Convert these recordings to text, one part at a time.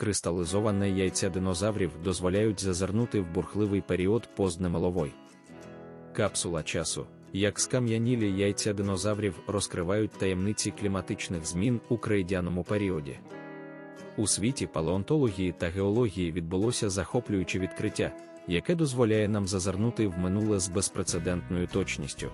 Кристализоване яйця динозаврів дозволяють зазирнути в бурхливий період позднемеловой. Капсула часу. Як скам'янілі яйця динозаврів розкривають таємниці кліматичних змін у крейдяному періоді. У світі палеонтології та геології відбулося захоплююче відкриття, яке дозволяє нам зазирнути в минуле з безпрецедентною точністю.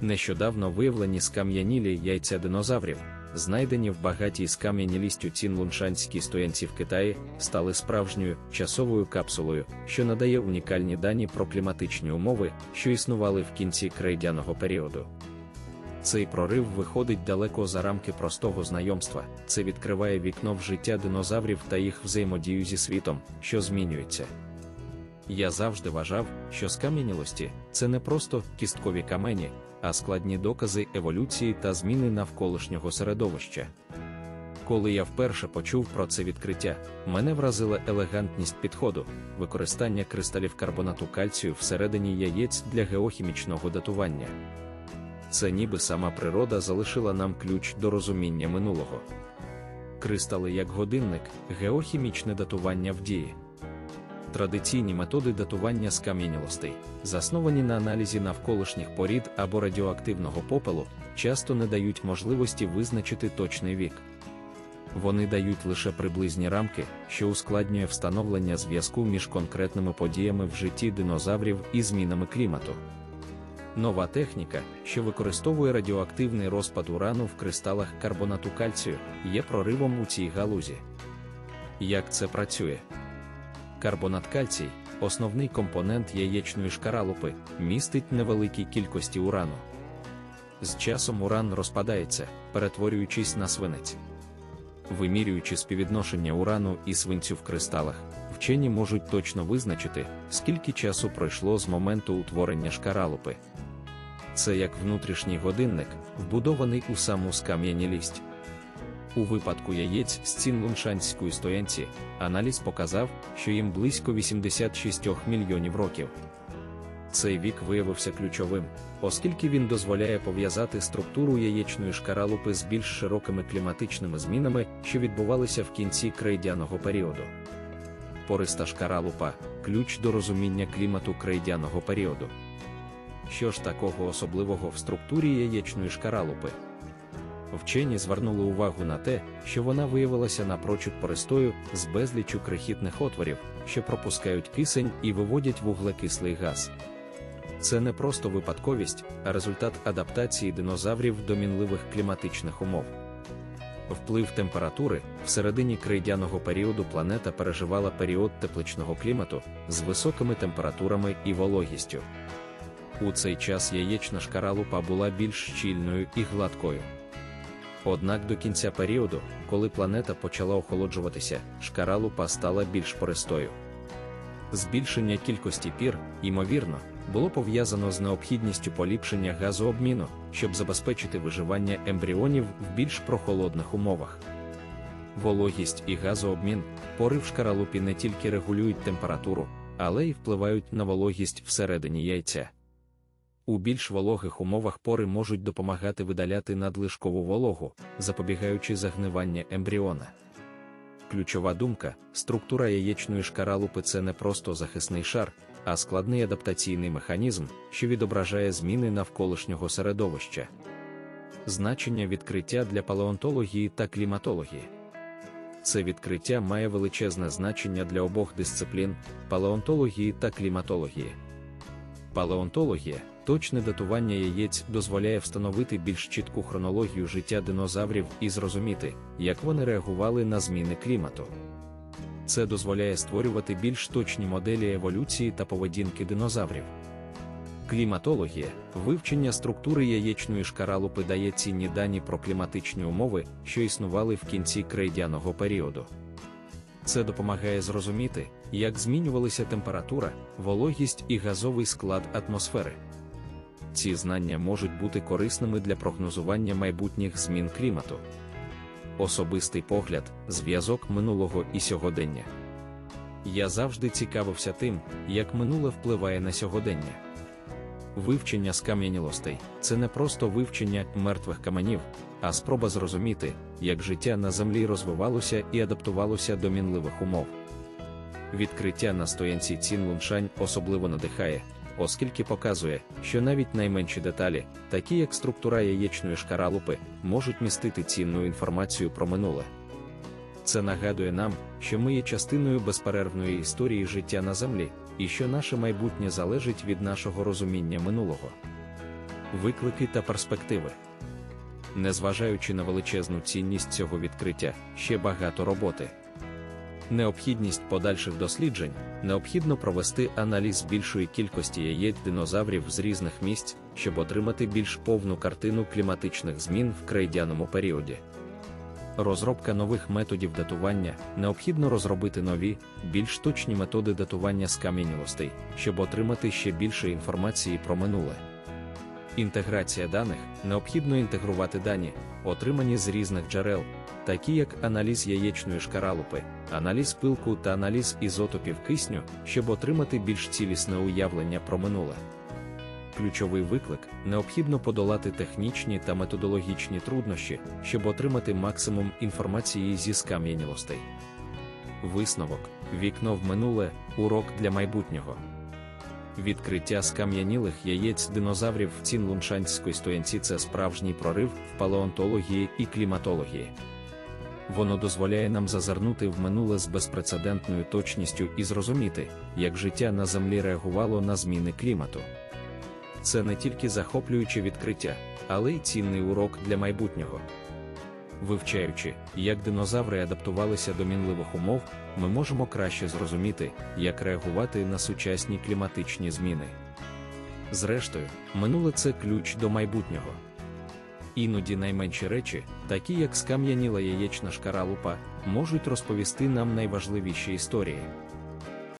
Нещодавно виявлені скам'янілі яйця динозаврів, знайдені в багатій скам'янілістю цінлуншанській стоянці в Китаї, стали справжньою часовою капсулою, що надає унікальні дані про кліматичні умови, що існували в кінці крейдяного періоду. Цей прорив виходить далеко за рамки простого знайомства, це відкриває вікно в життя динозаврів та їх взаємодію зі світом, що змінюється. Я завжди вважав, що скам'янілості це не просто кісткові камені, а складні докази еволюції та зміни навколишнього середовища. Коли я вперше почув про це відкриття, мене вразила елегантність підходу, використання кристалів карбонату кальцію всередині яєць для геохімічного датування. Це ніби сама природа залишила нам ключ до розуміння минулого. Кристали як годинник, геохімічне датування в дії. Традиційні методи датування скам'янілостей, засновані на аналізі навколишніх порід або радіоактивного попелу, часто не дають можливості визначити точний вік. Вони дають лише приблизні рамки, що ускладнює встановлення зв'язку між конкретними подіями в житті динозаврів і змінами клімату. Нова техніка, що використовує радіоактивний розпад урану в кристалах карбонату кальцію, є проривом у цій галузі. Як це працює? Карбонат кальцій, основний компонент яєчної шкаралупи, містить невеликі кількості урану. З часом уран розпадається, перетворюючись на свинець. Вимірюючи співвідношення урану і свинцю в кристалах, вчені можуть точно визначити, скільки часу пройшло з моменту утворення шкаралупи. Це як внутрішній годинник, вбудований у саму скам'янілість. У випадку яєць з цін луншанської стоянці, аналіз показав, що їм близько 86 мільйонів років. Цей вік виявився ключовим, оскільки він дозволяє пов'язати структуру яєчної шкаралупи з більш широкими кліматичними змінами, що відбувалися в кінці крейдяного періоду. Пориста шкаралупа ключ до розуміння клімату крейдяного періоду. Що ж такого особливого в структурі яєчної шкаралупи? Вчені звернули увагу на те, що вона виявилася напрочуд пористою з безлічу крихітних отворів, що пропускають кисень і виводять вуглекислий газ. Це не просто випадковість, а результат адаптації динозаврів до мінливих кліматичних умов. Вплив температури всередині крейдяного періоду планета переживала період тепличного клімату з високими температурами і вологістю. У цей час яєчна шкаралупа була більш щільною і гладкою. Однак до кінця періоду, коли планета почала охолоджуватися, шкаралупа стала більш пористою. Збільшення кількості пір, ймовірно, було пов'язано з необхідністю поліпшення газообміну, щоб забезпечити виживання ембріонів в більш прохолодних умовах. Вологість і газообмін, пори в шкаралупі не тільки регулюють температуру, але й впливають на вологість всередині яйця. У більш вологих умовах пори можуть допомагати видаляти надлишкову вологу, запобігаючи загнивання ембріона. Ключова думка: структура яєчної шкаралупи це не просто захисний шар, а складний адаптаційний механізм, що відображає зміни навколишнього середовища. Значення відкриття для палеонтології та кліматології. Це відкриття має величезне значення для обох дисциплін палеонтології та кліматології. Палеонтологія, точне датування яєць дозволяє встановити більш чітку хронологію життя динозаврів і зрозуміти, як вони реагували на зміни клімату. Це дозволяє створювати більш точні моделі еволюції та поведінки динозаврів. Кліматологія, вивчення структури яєчної шкаралупи дає цінні дані про кліматичні умови, що існували в кінці крейдяного періоду. Це допомагає зрозуміти, як змінювалися температура, вологість і газовий склад атмосфери. Ці знання можуть бути корисними для прогнозування майбутніх змін клімату. Особистий погляд, зв'язок минулого і сьогодення. Я завжди цікавився тим, як минуле впливає на сьогодення. Вивчення скам'янілостей це не просто вивчення мертвих каменів, а спроба зрозуміти, як життя на землі розвивалося і адаптувалося до мінливих умов. Відкриття на стоянці цін Луншань особливо надихає, оскільки показує, що навіть найменші деталі, такі як структура яєчної шкаралупи, можуть містити цінну інформацію про минуле. Це нагадує нам, що ми є частиною безперервної історії життя на землі, і що наше майбутнє залежить від нашого розуміння минулого. Виклики та перспективи. Незважаючи на величезну цінність цього відкриття, ще багато роботи. Необхідність подальших досліджень необхідно провести аналіз більшої кількості яєць динозаврів з різних місць, щоб отримати більш повну картину кліматичних змін в крейдяному періоді. Розробка нових методів датування необхідно розробити нові, більш точні методи датування скам'янілостей, щоб отримати ще більше інформації про минуле. Інтеграція даних необхідно інтегрувати дані, отримані з різних джерел, такі як аналіз яєчної шкаралупи, аналіз пилку та аналіз ізотопів кисню, щоб отримати більш цілісне уявлення про минуле. Ключовий виклик необхідно подолати технічні та методологічні труднощі, щоб отримати максимум інформації зі скам'янілостей. Висновок вікно в минуле урок для майбутнього. Відкриття скам'янілих яєць динозаврів в цінлуншанській стоянці це справжній прорив в палеонтології і кліматології. Воно дозволяє нам зазирнути в минуле з безпрецедентною точністю і зрозуміти, як життя на землі реагувало на зміни клімату. Це не тільки захоплююче відкриття, але й цінний урок для майбутнього. Вивчаючи, як динозаври адаптувалися до мінливих умов, ми можемо краще зрозуміти, як реагувати на сучасні кліматичні зміни. Зрештою, минуле це ключ до майбутнього. Іноді найменші речі, такі як скам'яніла яєчна шкаралупа, можуть розповісти нам найважливіші історії.